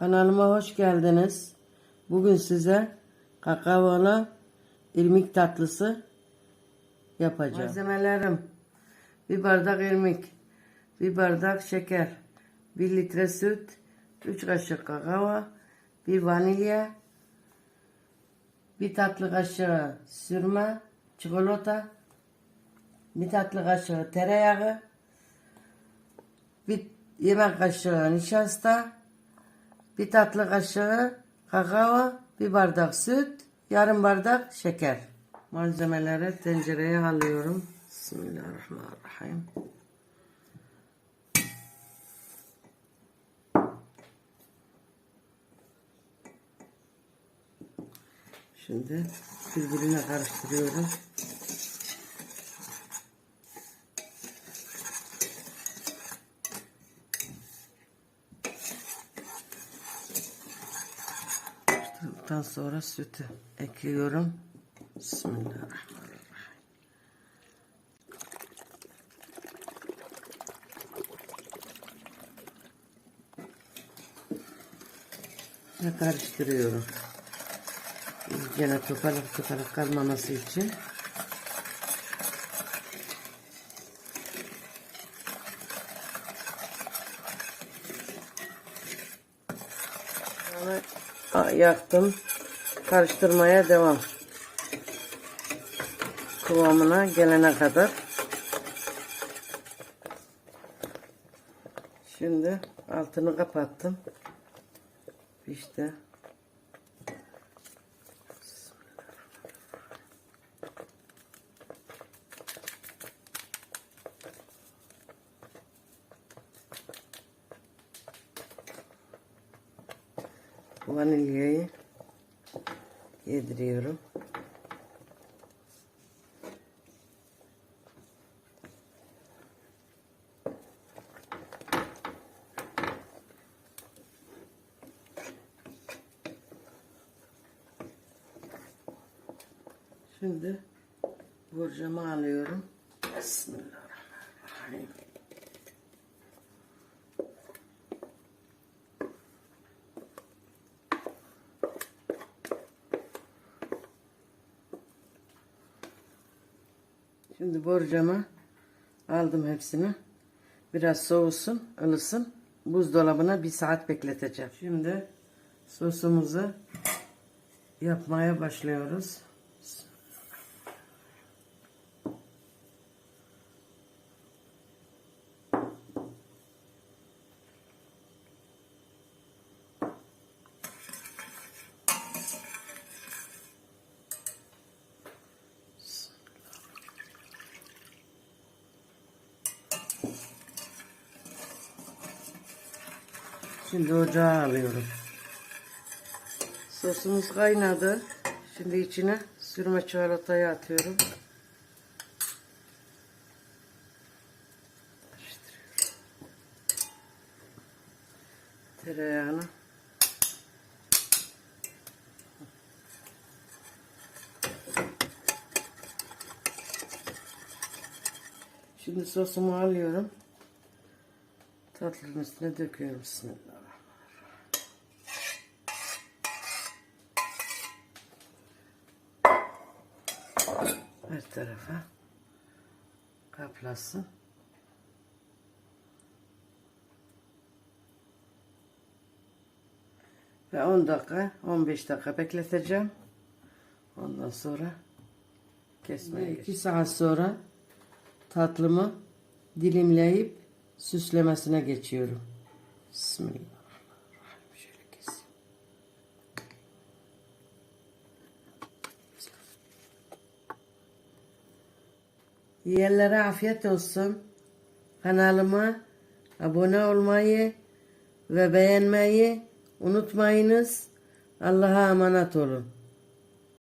Kanalıma hoş geldiniz. Bugün size kakaolu irmik tatlısı yapacağım. Malzemelerim. Bir bardak irmik, bir bardak şeker, bir litre süt, 3 kaşık kakao, bir vanilya, bir tatlı kaşığı sürme, çikolata, bir tatlı kaşığı tereyağı, bir yemek kaşığı nişasta, bir tatlı kaşığı kakao, bir bardak süt, yarım bardak şeker. Malzemeleri tencereye alıyorum. Bismillahirrahmanirrahim. Şimdi birbirine karıştırıyorum. Karıştırdıktan sonra sütü ekliyorum. Bismillahirrahmanirrahim. Ve karıştırıyorum. Gene topalık topalık kalmaması için. A- yaktım. Karıştırmaya devam. Kıvamına gelene kadar. Şimdi altını kapattım. İşte. Vanilyayı yediriyorum. Şimdi borcamı alıyorum. Bismillahirrahmanirrahim. Şimdi borcama aldım hepsini. Biraz soğusun, ılısın. Buzdolabına bir saat bekleteceğim. Şimdi sosumuzu yapmaya başlıyoruz. Şimdi ocağa alıyorum. Sosumuz kaynadı. Şimdi içine sürme çikolatayı atıyorum. Tereyağını. Şimdi sosumu alıyorum. Tatlının üstüne döküyorum. Bismillahirrahmanirrahim. Her tarafa kaplasın. Ve 10 dakika, 15 dakika bekleteceğim. Ondan sonra kesmeye 2 saat sonra tatlımı dilimleyip süslemesine geçiyorum. Bismillahirrahmanirrahim. Yiyenlere afiyet olsun. Kanalıma abone olmayı ve beğenmeyi unutmayınız. Allah'a emanet olun.